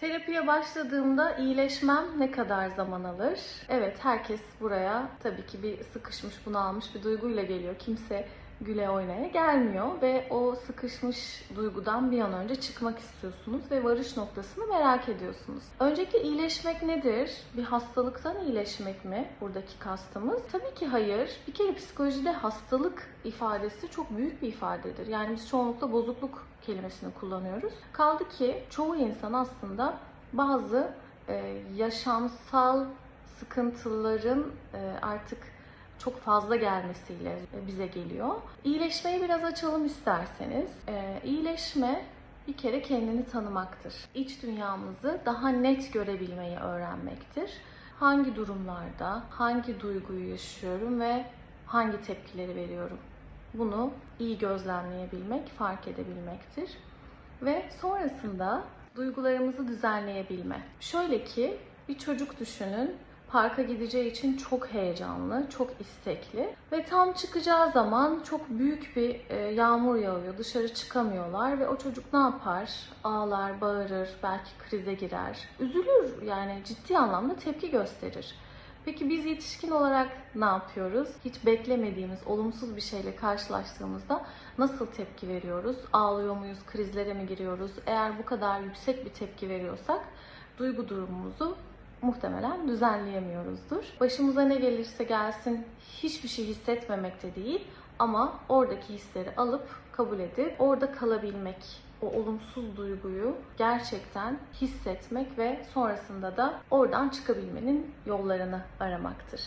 Terapiye başladığımda iyileşmem ne kadar zaman alır? Evet, herkes buraya tabii ki bir sıkışmış, bunalmış bir duyguyla geliyor. Kimse güle oynaya gelmiyor ve o sıkışmış duygudan bir an önce çıkmak istiyorsunuz ve varış noktasını merak ediyorsunuz. Öncelikle iyileşmek nedir? Bir hastalıktan iyileşmek mi buradaki kastımız? Tabii ki hayır. Bir kere psikolojide hastalık ifadesi çok büyük bir ifadedir. Yani biz çoğunlukla bozukluk kelimesini kullanıyoruz. Kaldı ki çoğu insan aslında bazı e, yaşamsal sıkıntıların e, artık çok fazla gelmesiyle bize geliyor. İyileşmeyi biraz açalım isterseniz. Ee, iyileşme bir kere kendini tanımaktır. İç dünyamızı daha net görebilmeyi öğrenmektir. Hangi durumlarda, hangi duyguyu yaşıyorum ve hangi tepkileri veriyorum? Bunu iyi gözlemleyebilmek, fark edebilmektir. Ve sonrasında duygularımızı düzenleyebilme. Şöyle ki bir çocuk düşünün parka gideceği için çok heyecanlı, çok istekli ve tam çıkacağı zaman çok büyük bir e, yağmur yağıyor. Dışarı çıkamıyorlar ve o çocuk ne yapar? Ağlar, bağırır, belki krize girer. Üzülür yani ciddi anlamda tepki gösterir. Peki biz yetişkin olarak ne yapıyoruz? Hiç beklemediğimiz olumsuz bir şeyle karşılaştığımızda nasıl tepki veriyoruz? Ağlıyor muyuz? Krizlere mi giriyoruz? Eğer bu kadar yüksek bir tepki veriyorsak duygu durumumuzu muhtemelen düzenleyemiyoruzdur. Başımıza ne gelirse gelsin hiçbir şey hissetmemekte değil ama oradaki hisleri alıp kabul edip orada kalabilmek, o olumsuz duyguyu gerçekten hissetmek ve sonrasında da oradan çıkabilmenin yollarını aramaktır.